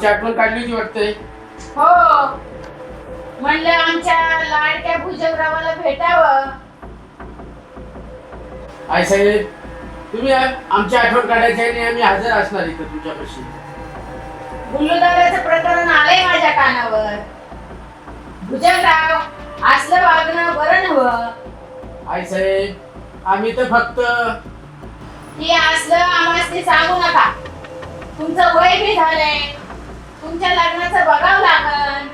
आमची आठवण काढली होती वाटतंय. हो. म्हणलं आमच्या लाडक्या भुजंगरावाला भेटावं. आई साहेब तुम्ही आ- आमची आठवण काढायची आणि आम्ही हजर असणार इथं तुमच्यापाशी. गुल्लुदाराचं प्रकरण आलंय माझ्या कानावर. भुजंगराव असलं वागणं बरं नव्हं. आई साहेब आम्ही तर फक्त की असलं आम्हाला सांगू नका. तुमचं वय बी झालंय. तुमच्या लग्नाचं बघावं लागल.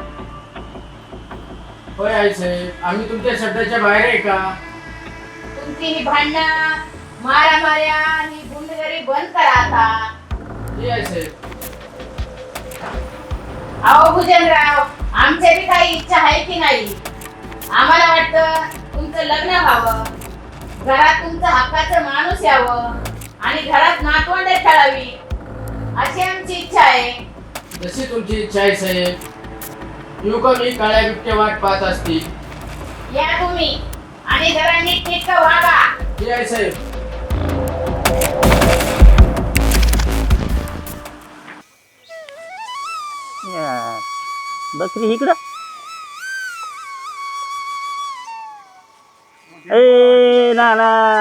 होय आई साहेब. आम्ही तुमच्या शब्दाच्या बाहेर आहे का? तुमची ही भांडणं मारामाऱ्या आणि गुंडगिरी बंद करा आता. हे आई साहेब. अहो भुजंगराव आमच्या बी काही इच्छा आहे की नाही? आम्हाला वाटतं तुमचं लग्न व्हावं. घरात तुमचं हक्काचं माणूस यावं आणि घरात नातवंड खेळावी. अशी आमची इच्छा आहे. जशी तुमची इच्छा आहे साहेब येऊ का मी काळ्या बिबट्या वाट पाहत असतील. या तुम्ही. आणि जरा नीट नीट वागा. हे आई साहेब. या, बकरी इकडं. ए नाना.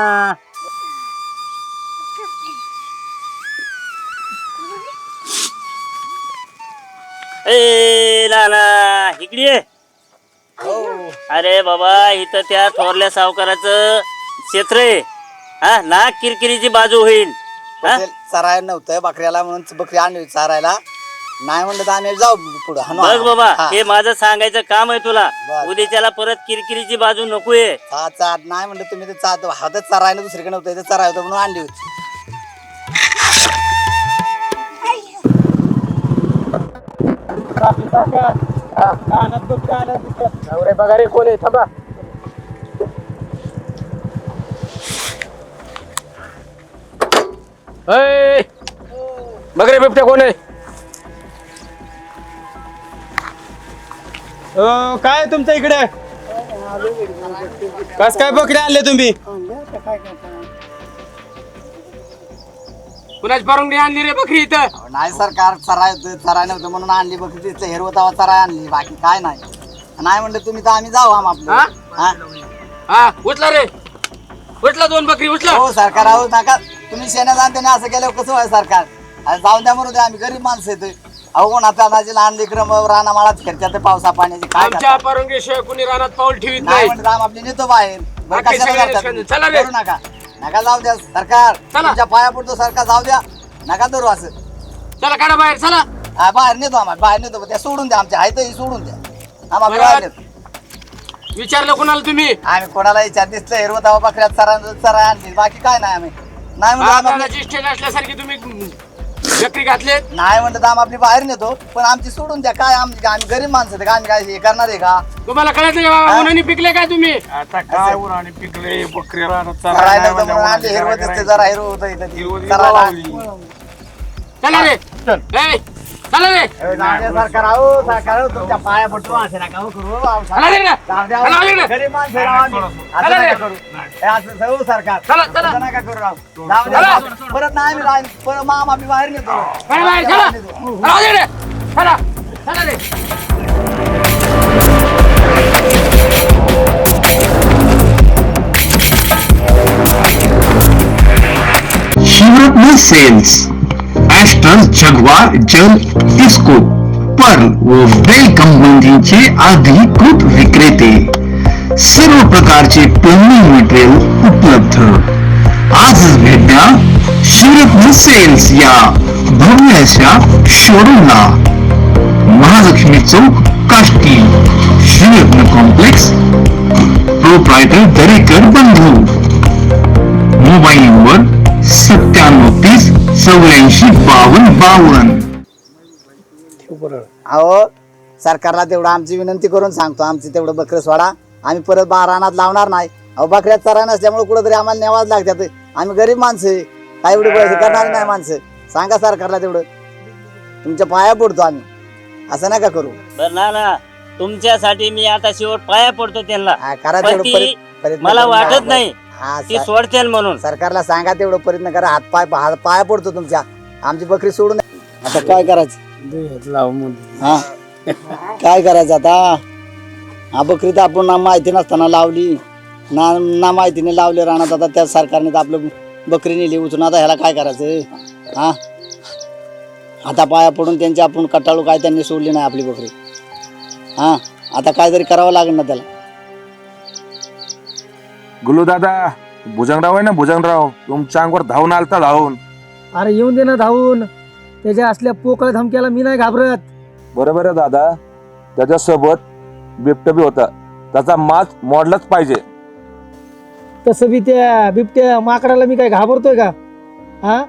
ए इकडे ये. अरे बाबा इथं त्या थोरल्या सावकाराचं क्षेत्र आहे हा ना किरकिरीची बाजू होईल हा ते चरायला नव्हतं बकऱ्याला म्हणून बकरी आणली चारायला नाही म्हणलं तर आम्ही जाऊ पुढं. बघ बाबा हा. हे माझं सांगायचं काम आहे तुला बर. उद्याच्याला परत किरकिरीची बाजू नकोय हा, नाही म्हणलं तुम्ही चार हातच चरायला दुसरीकडे नव्हतं इथं चराय होतं म्हणून आणली होती नवरे बघा रे कोण आहे? थांबा. ऐ, बघ रे बिबट्या कोण आहे? अ, काय आहे तुमच्या इकडे? कस काय बकरे आणले तुम्ही? कुणाच परवानगी आणली रे बकरी इथं अहो, नाही सरकार चराय होतं चराय नव्हतं म्हणून आणली बकरी तिथलं हिरवतावा चराय आणली बाकी काय नाही नाही म्हणलं तुम्ही तर आम्ही जाऊ आम आपलं हा? हा? हा उचला रे उचला दोन बकरी उचला हो सरकार अहो नका तुम्ही शेण्यात आणते असं केल्यावर कसं व्हाय सरकार अरे जाऊन द्या म्हणून आम्ही गरीब माणसं येतोय अहो कोण आता माझी लहान लेकरं राणा माळात खेळतात पावसा पाण्याची काय आमच्या करतात? कुणी रानात पाऊल ठेवीत नाही नाही म्हणलं आम आपली नेतो बाहेर बरं बाकी कशाला सगळे करतात निष्कांत. तुम्ही? चला रे. करू नका नका जाऊ द्या सरकार. चला. तुमच्या पाया पडतो सरकार जाऊ द्या. नका धरू असं. चला काढा बाहेर चला. हा, बाहेर नेतो आम्हाला बाहेर नेतो त्या सोडून द्या आमच्या आहेत सोडून द्या. आम्हाला. बाहेर नेतो. विचारलं कुणाला तुम्ही? आम्ही कोणाला विचार दिसलं हिरवं तवा बकऱ्यात चरा चरा आणली बाकी काय नाही आम्ही. नाही म्हणलं आम्ही आपली- ज्येष्ठ असल्यासारखी तुम्ही बकरी घातले? नाही म्हणलं तर आम्ही आपली बाहेर नेतो पण आमची सोडून द्या. काय आमची आम्ही गरीब माणसं आहेत का आम्ही काय हे करणार आहे का? तुम्हाला कळत नाही का उन्हाने पिकले काय तुम्ही? आता काय उन्हाने पिकले? बकरी राहतात चरायला नव्हतं म्हणून आणली हिरवं दिसते जरा हिरवं होतं इथं. ती. हिरवं चरायला लावली. चला रे. ए, चला रे ए, जाऊ द्या सरकार अहो सरकार अहो, तुमच्या पाया पडतो असं नका हो करू अहो, चला रे ना. जाऊ द्या, चला रे ना. गरीब माणसं आहे राव आम्ही. असं चला रे. नका करू ए, असं जाऊ सरकार चला, चला. असं नका करू राव जाऊ द्या चला. परत नाही आम्ही राहील. परत माम आम्ही बाहेर नेतो चला बाहेर चला चला रे रे. चला चला रे शिवरत्न सेल्स ॲस्टर जगवार जल डिस्को पर्ल व वेलकम कंपनीचे अधिकृत विक्रेते। सर्व प्रकारचे प्लम्बिंग मटेरियल उपलब्ध। आजच भेट द्या शिवरत्न सेल्स या भव्य अशा शोरूमला महालक्ष्मी चौक काष्टी शिवरत्न कॉम्प्लेक्स प्रोप्रायटर दरेकर बंधू। मोबाईल नंबर सत्त्याण्णव तीस चौऱ्याऐंशी बावन्न बावन्न. अहो सरकारला तेवढं आमची विनंती करून सांगतो. आमची तेवढं बकरं सोडा. आम्ही परत बा रानात लावणार नाही. अहो बकऱ्यात चरा नसल्यामुळे कुठंतरी आम्हाला नेवाज लागतात. आम्ही गरीब माणसं. काय एवढी पैसे करणार नाही माणसं. सांगा सरकारला तेवढं. तुमच्या पाया पडतो आम्ही. असं नका करू. बर ना ना. तुमच्यासाठी मी आता शेवट पाया पडतो त्यांना. मला वाटत. नाही. हा, ती सर- सोडतेल म्हणून. सरकारला सांगा तेवढं प्रयत्न करा. हात पाय हात पाया पडतो तुमच्या. आमची बकरी सोडून आता काय करायचं? हा? काय करायचं आता? हा बकरी तर आपण ना माहिती नसताना लावली. ना ना माहितीने लावले राहणार आता त्या सरकारने तर आपलं बकरी नेली उचलून. आता ह्याला काय करायचं? हा? आता पाया पडून त्यांची आपण कटाळू काय त्यांनी सोडली नाही आपली बकरी. हा? आता काहीतरी करावं लागेल ना त्याला. गुलू दादा भुजंगराव आहे ना भुजंगराव? तुमच्या अंगावर धावून आलता धावून. अरे येऊन दे ना धावून. त्याच्या असल्या पोकळ धमक्याला मी नाही घाबरत. बरोबर आहे दादा. त्याच्यासोबत बिबट बी होता. त्याचा माज मोडलाच पाहिजे. तसं बी त्या बिबट्या माकडाला मी काय घाबरतोय का? हा?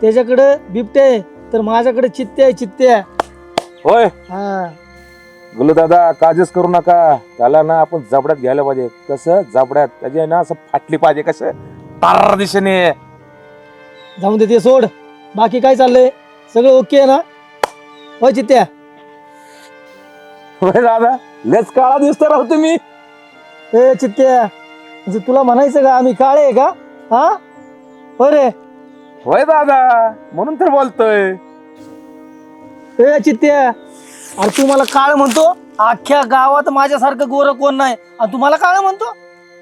त्याच्याकडं बिबट्या आहे तर माझ्याकडे चित्ते आहे चित्ते. होय. हा. गुलू दादा काळजीच करू नका. त्याला ना आपण जबड्यात घ्यायला पाहिजे. कसं? जबड्यात? त्याची ना असं फाटली पाहिजे. कसं? तार दिशेने. जाऊन दे ते सोड. बाकी काय चाललंय? सगळं ओके आहे ना? हो चित्त्या होय दादा. लेच काळा दिसतो राहतो मी ए चित्त्या म्हणजे तुला म्हणायचं का? आम्ही काळे आहे का? हा? हो रे. होय दादा. म्हणून तर बोलतोय. ए चित्त्या अरे तू मला काळ म्हणतो अख्ख्या गावात माझ्यासारखं गोरं कोण नाही. आणि तू मला काळ म्हणतो?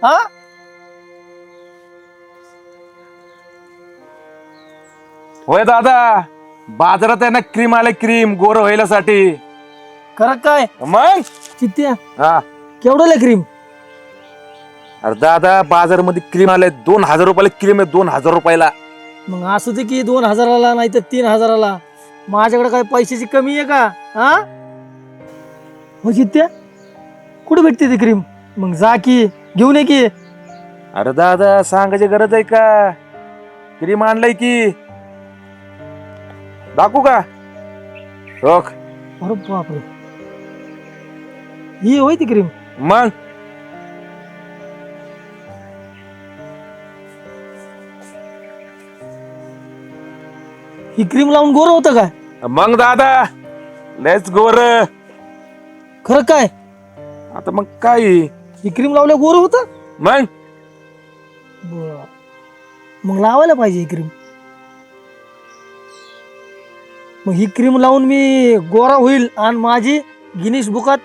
हा? होय दादा बाजारात आहे ना क्रीम आले क्रीम गोर व्हायसाठी खरं काय? मग? चित्त्या हा. केवढं क्रीम? अरे दादा बाजारमध्ये क्रीम आले दोन हजार रुपयाला क्रीम आहे दोन हजार रुपयाला. मग असू दे की दोन हजाराला नाही तर तीन हजाराला. माझ्याकडे काय पैशाची कमी आहे का? हा? हो चित्त्या कुठे भेटते ती क्रीम मग जा की घेऊन ये की. अरे दादा सांगायची गरज आहे का? क्रीम आणलंय की. दाखवू का? रोख अरे बापरे. ही होय ती क्रीम मग? ही क्रीम लावून गोर होतं काय मग दादा लेट्स गोर. खरं काय? आता मग काय? ही क्रीम लावल्या गोर होतं? मग? मग लावायला पाहिजे ही क्रीम. मग ही क्रीम लावून मी गोरा होईल आणि माझी गिनीस बुकात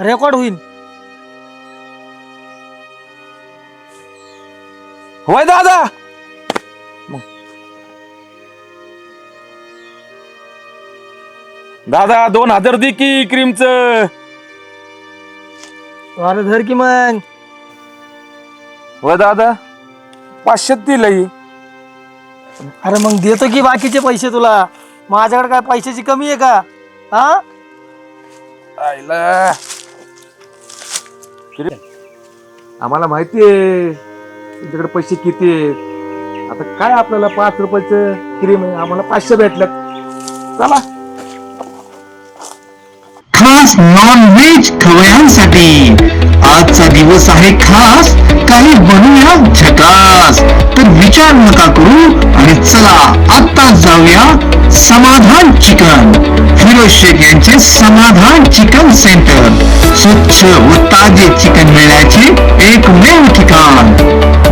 रेकॉर्ड होईल. होय दादा. दादा दोन हजार दे की क्रीमच अरे धर की मग. होय दादा पाचशे दिलंय. अरे मग देतो की बाकीचे पैसे तुला? माझ्याकडे काय पैशाची कमी आहे का? हा? आईला? आम्हाला माहिती आहे तुमच्याकडे पैसे किती आहेत. आता काय आपल्याला पाच रुपयाचं क्रीम आहे? आम्हाला पाचशे भेटल्यात. चला. खास नॉन व्हेज खवयांसाठी. आजचा दिवस आहे खास काही बनूया झकास. तर विचार नका करू आणि चला आता जाऊया समाधान चिकन. फिरोज शेख यांचे समाधान चिकन सेंटर. स्वच्छ व ताजे चिकन मिळण्याचे एकमेव ठिकाण.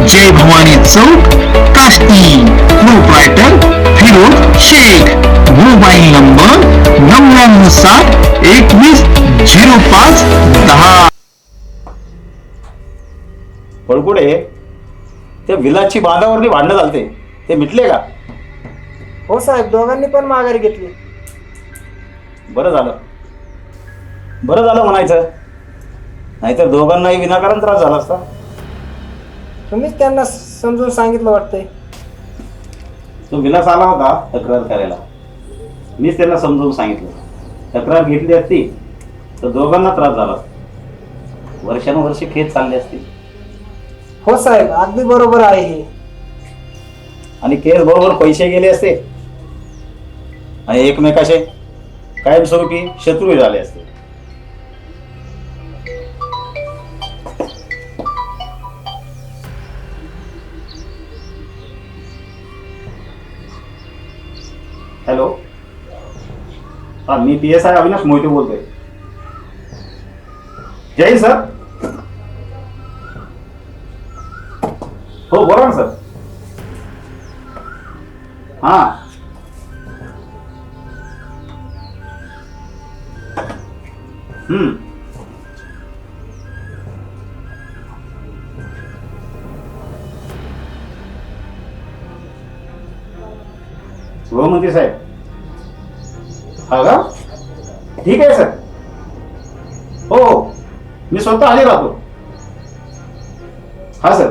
जय भवानी चौक Kashti. Proprietor Firoz Shaikh. Mobile number नव्याण्णव सात एकवीस झिरो पाच दहा. पळकुडे त्या विलाची बांधावरती भांडणं झालते. ते मिटले का? हो साहेब दोघांनी पण माघारी घेतली. बरं झालं. बरं झालं म्हणायचं. नाहीतर दोघांनाही विनाकारण त्रास झाला असता. तुम्हीच त्यांना समजून सांगितलं वाटतंय. तो विलास आला होता तक्रार करायला. मीच त्यांना समजावून सांगितलं. तक्रार घेतली असती तर दोघांना त्रास झाला असता. वर्षानुवर्षे खेळ चालले असते. हो साहेब अगदी बरोबर आहे हे. आणि केस बरोबर पैसे गेले असते. आणि एकमेकाचे कायमस्वरूपी शत्रू झाले असते. हा मी P S I Avinash Mohite बोलतोय. जय सर. हो बोला ना सर. हा. हम्म. हो, गृहमंत्री साहेब. हा का ठीक आहे सर हो हो मी स्वतः आले राहतो हा सर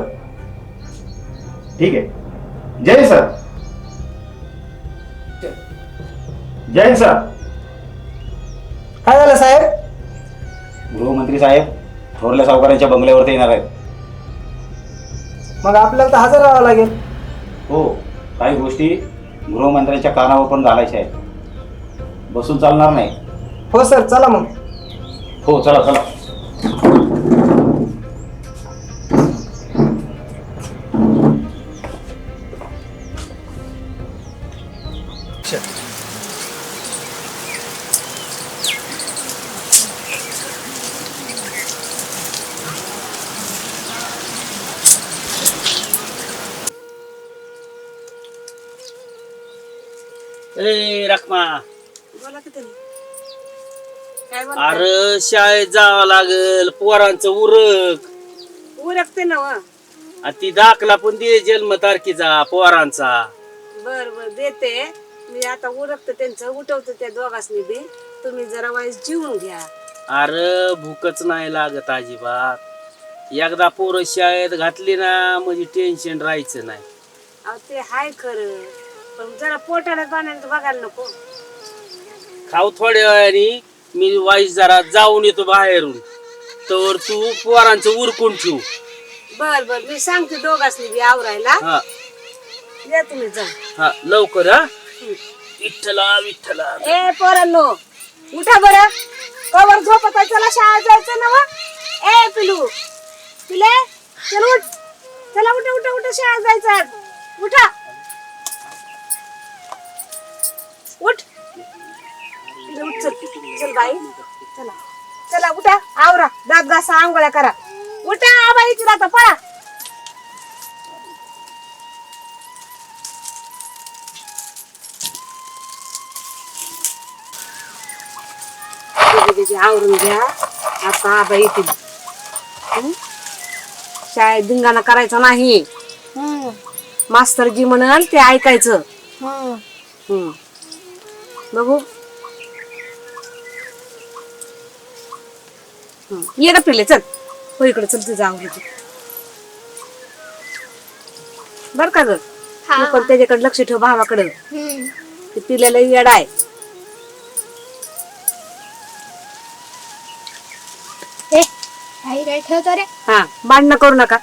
ठीक आहे जय सर जय हिंद, सर काय झालं साहेब गृहमंत्री साहेब थोरल्या सावकारांच्या बंगल्यावरती येणार आहेत मग आपल्याला तर हजर राहावं लागेल हो काही गोष्टी गृहमंत्र्यांच्या कानावर पण घालायच्या आहेत बसून चालणार नाही. हो सर चला मग. हो चला चला. अरे शाळेत जावं लागल पोरांचं उरक. उरकते ना व. आणि ती दाखला पण दे जन्म तारखेचा पोरांचा. बर बर देते. मी आता उरकते त्यांचं उठवते त्या दोघांनी बी. तुम्ही जरा वाईस जीवन घ्या. अरे भूकच नाही लागत अजिबात. एकदा पोरं शाळेत घातली ना म्हणजे टेन्शन राहायचं नाही. अहो ते हाय खरं. पण जरा पोटाला पाण्याचं बघायला नको. खाऊ थोड्या वेळाने. मी वाईस जरा जाऊन येतो बाहेरून. तर तू पोरांचं उरकून ठेवू. बर बर मी सांगते दोघांनी बी आवरायला. हा. या तुम्ही जा. हा लवकर हा. विठ्ठला विठ्ठला. ए पोरांनो उठा बरं. कवर झोपत आहे चला शाळा जायचं ना व? ए पिलू. पिले चल उठ. चला उठा उठा उठा शाळा जायचं. आज. उठा. उठ. चल चल बाई. चला. चला उठा. आवरा. दात घासा आंघोळ्या करा. उठा आबाईची राहता पळा. आवरून घ्या. आता आबा येतील? शाळेत धिंगाणा करायचा नाही. मास्तर जी म्हणाल ते ऐकायचं. बघू. ये ना पिले चल. हो इकडे चल तुझं आवडत बर का ग? तू पण त्याच्याकडे लक्ष ठेव भावाकडे. ते पिलेला येडा आहे. काय ठेवतो रे? हा भांडणं करू नका.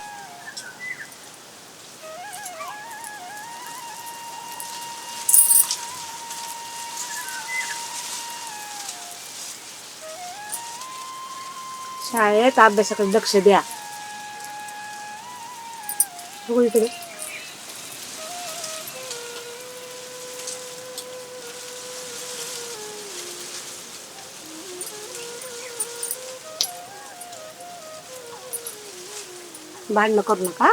शाळेत अभ्यासाकडे लक्ष द्या. बघू इकडे. भांडणं करू नका.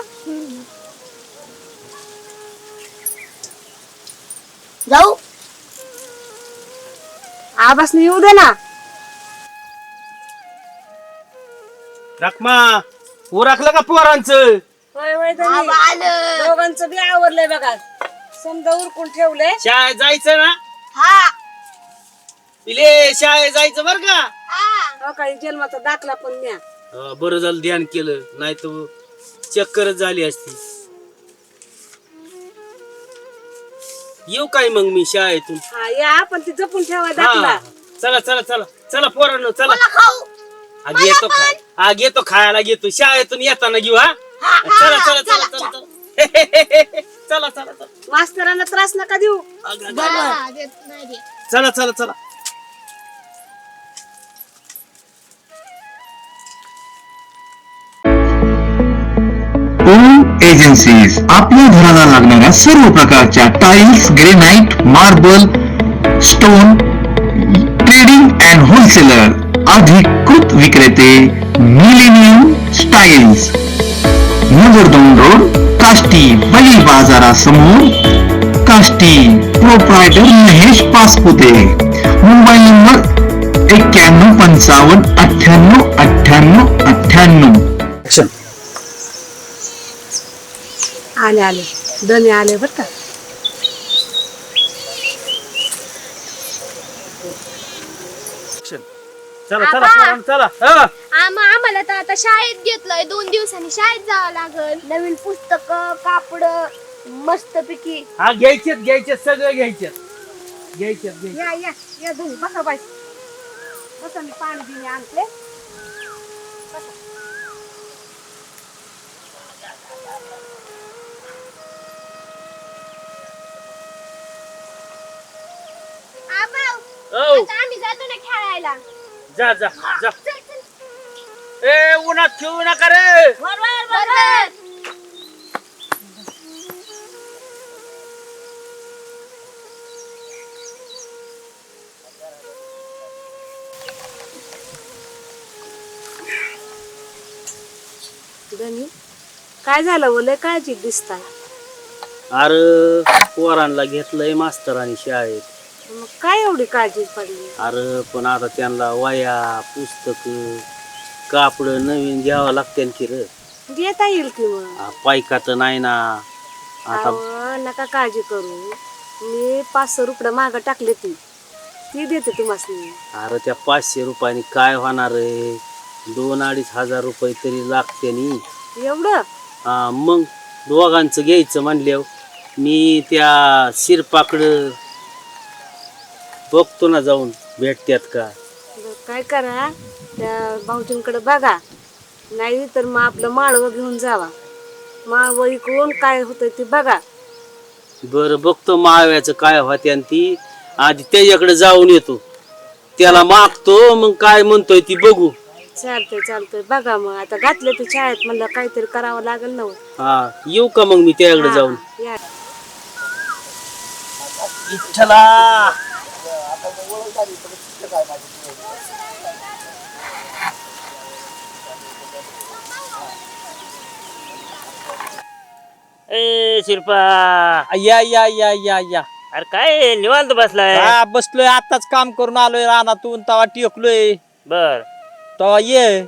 जाऊ. आवाज येऊ दे ना. रखमा उरकलं का पोरांचं? होय होय दोघांचं बी आवरलंय बघा. समजा उरकून ठेवलंय. शाळेत जायचं ना? हा. पिले शाळेत जायचं बर का? हो. काही जन्माचा दाखला पण न्या. अं, बरं झालं ध्यान केलं. नाही तर चक्करच झाली असती. येऊ काय मग मी शाळेतून? हा या पण ती जपून ठेवा हा. दाखला. चला चला चला. चला पोरांनो चला. खाऊ. हा घेतो खाय. हा घेतो खायला घेतो शाळेतून येताना घेऊ हा? चला चला चला चला चला. चला. चला चला मास्तरांना त्रास नका देऊ. अगं, अगं. हा, देत नाही देत. चला चला चला. ओम एजन्सीज आपल्या घराला लागणाऱ्या सर्व प्रकारच्या tiles granite marble stone trading and wholesaler अधिकृत विक्रेते मिलेनियम स्टाईल्स नगर दोन रोड काष्टी बळी बाजारासमोर काष्टी प्रोप्रायटर महेश पासपुते मुंबई नंबर एक्क्याण्णव पंचावन्न अठ्ठ्याण्णव अठ्ठ्याण्णव अठ्ठ्याण्णव. आले आले. धने आले बरं का. चला चला पोरांनो, चला. हा. आम आम्हाला तर आता शाळेत घेतलंय. दोन दिवसांनी शाळेत जावं लागल. नवीन पुस्तक कापड मस्त पैकी हा घ्यायचेत घ्यायचेत सगळं घ्यायचेत. घ्यायचेत घ्यायचेत. या या या धुनी बसा बाई. बसा मी पाणी बिणी आणते. आबाव, औ, आता आम्ही जातो ना खेळायला. जा जा जा. ए उन्हात खेळू नका रे. धनी काय झालं बोले काळजी दिसताय. अरे पोरांना घेतलंय मास्तरांनी शाळेत. मग काय एवढी काळजी पडली? अरे पण आता त्यांना वया पुस्तक कापड नवीन घ्यावं लागते की रे. देता येईल की मग? आ, पायका तर नाही ना. आता अहो, नका काळजी करू. मी पाचशे रुपये माग टाकले ती. ती देते तुम्हाला अरे त्या पाचशे रुपयानी काय होणार रे? दोन अडीच हजार रुपये तरी लागते नी. एवढं? हा मग दोघांचं घ्यायचं म्हणल्यावर मी त्या शिरपाकडं बघतो ना जाऊन भेटत्यात का? काय करा त्या भाऊजींकडे बघा. नाही तर मग आपलं माळवं घेऊन जावा. माळवं इकडून काय होतं ते बघा. बरं बघतो माव्याचं काय होते आणि ती. आधी त्याच्याकडे जाऊन येतो. त्याला मागतो मग काय म्हणतोय ती बघू. चालतंय चालतंय. बघा मग. आता घातलं ते शाळेत म्हणलं काहीतरी करावं लागेल ना हो. हा येऊ का मग मी त्याकडे जाऊन? हा, या. विठ्ठला ए शिल्पा या या या या या अरे काय निवांत बसलाय? हा बसलोय आताच काम करून आलोय रानातून तवा टेकलोय. बर. तवा ये.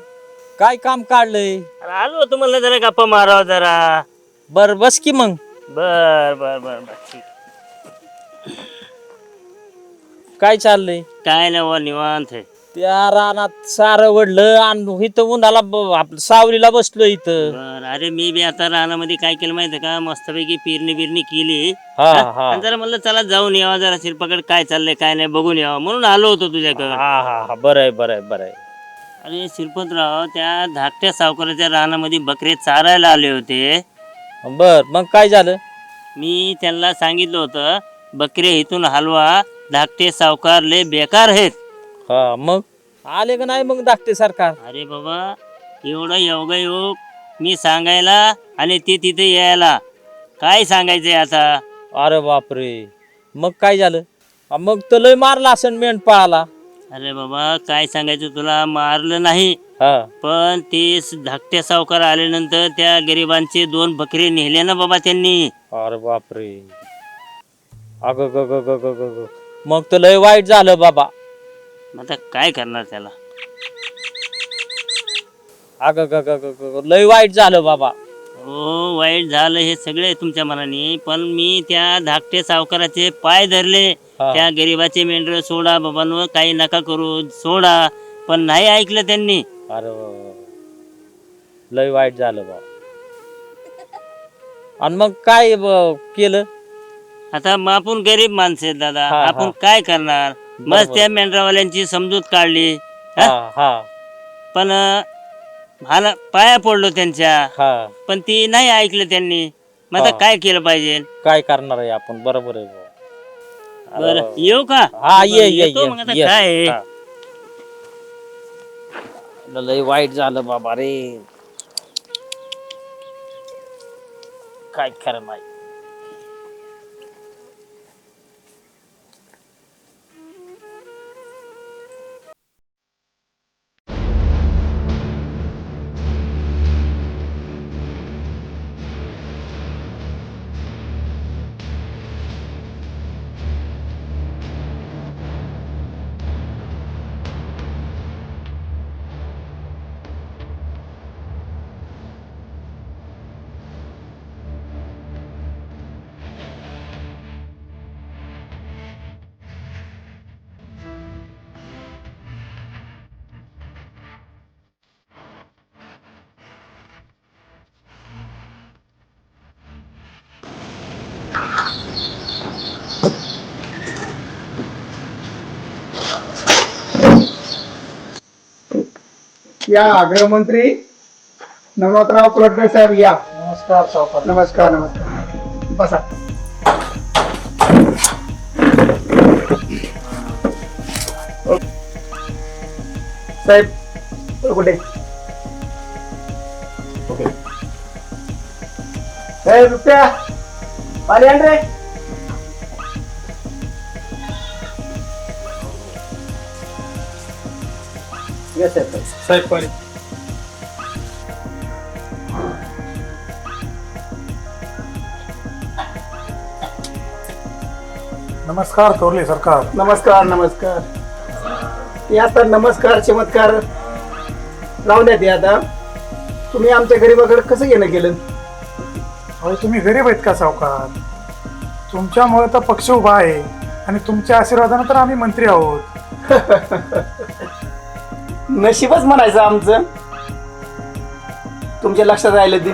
काय काम काढलंय? अरे आलो तुम्हाला जरा गप्पा मारावं जरा. बर बस की मग. बर बर बर बर ठीक. काय चाललंय? काय नाही बुवा, निवांत आहे. त्या रानात सारं वडलं आणि इथं उन्हाला ब- आपलं सावलीला बसलो इथं. बर अरे मी बी आता रानामध्ये काय केलं माहितीये का? मस्तपैकी पेरणी बिरणी केली. हा हा? हा. आणि जरा म्हणलं चला जाऊन यावं जरा शिल्पाकडे काय चाललंय काय नाही बघून यावं. म्हणून आलो होतो तुझ्याकडे. हा हा हा. बरं आहे बरं आहे बरं आहे. अरे शिल्पतराव त्या धाकट्या सावकाराच्या रानामध्ये बकरे चारायला आले होते. बर मग काय झालं? मी त्यांना सांगितलं होतं बकरे इथून हलवा धाकटे सावकार लय बेकार आहेत. हा मग? आले का नाही मग धाकटे सरकार? अरे बाबा एवढा योगायोग मी सांगायला आणि ते तिथे यायला. काय सांगायचंय आता? अरे बापरे. मग काय झालं? हा, मग तर लय मारला असेल मेंढपाळाला अरे बाबा काय सांगायचं तुला? मारलं नाही. हा. पण ते स- धाकट्या सावकार आल्यानंतर त्या गरिबांचे दोन बकरे नेले ना बाबा त्यांनी. अरे बापरे. अग ग ग ग ग ग ग. मग तर लय वाईट झालं बाबा. मग आता काय करणार त्याला? अग ग ग ग ग ग. लय वाईट झालं बाबा. हो वाईट झालं हे सगळे तुमच्या मनाने पण मी त्या धाकटे सावकाराचे पाय धरले. हा. त्या गरिबाचे मेंढर सोडा बाबांनो काही नका करू सोडा. पण नाही ऐकलं त्यांनी. अरे वा वा. लय वाईट झालं बाबा. आणि मग काय ब- केलं? आता मग आपण गरीब माणसं आहेत दादा हा, हा. आपण काय करणार मग बरोबर. त्या मेंढरावाल्यांची समजूत काढली हा? हा हा पण अं, मला पाया पडलो त्यांच्या हा पण ती नाही ऐकलं त्यांनी मग आता हा. काय केलं पाहिजे काय करणार आहे आपण बरोबर आहे भाऊ. बरं. येऊ का हा ये ये येतो ये, मग आता ये. काय आहे? हा. लय वाईट झालं बाबा रे काय खरं नाही या गृहमंत्री नमतराव कुलकर्णी साहेब या. नमस्कार नमस्कार नमस्कार. बसा. साहेब कुठे? साहेब रुपया पाणी आण रे. साहेब पाणी नमस्कार थोरले सरकार. नमस्कार नमस्कार. हे आता नमस्कार चमत्कार लावण्यात आहे आता. तुम्ही आमच्या गरीबाकडे कसं येणं केलं? अहो तुम्ही गरीब आहेत का सावकार? तुमच्यामुळे तर पक्ष उभा आहे आणि तुमच्या आशीर्वादानं तर आम्ही मंत्री आहोत. नशीबच म्हणायचं आमचं. तुमच्या लक्षात राहिलं ते?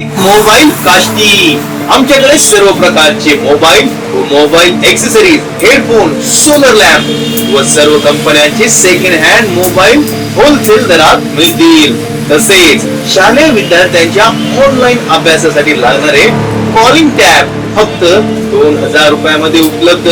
मोबाईल काष्टी. आमच्याकडे सर्व प्रकारचे मोबाईल व mobile accessories headphone solar lamp व सर्व कंपन्यांचे सेकंड हँड मोबाईल होलसेल दरात मिळतील. तसेच शालेय विद्यार्थ्यांच्या ऑनलाईन अभ्यासासाठी लागणारे कॉलिंग टॅब फक्त दोन हजार रुपयामध्ये उपलब्ध.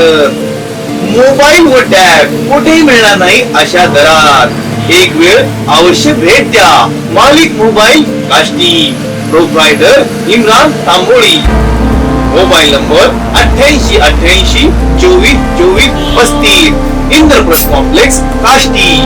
मोबाईल व टॅब. कुठेही मिळणार नाही अशा दरात. एक वेळ अवश्य भेट द्या. Malik mobile Kashti. Proprietor Imran Tamboli. Mobile number अठ्ठ्याऐंशी अठ्ठ्याऐंशी चोवीस चोवीस पस्तीस. इंद्रप्रस्थ कॉम्प्लेक्स काष्टी.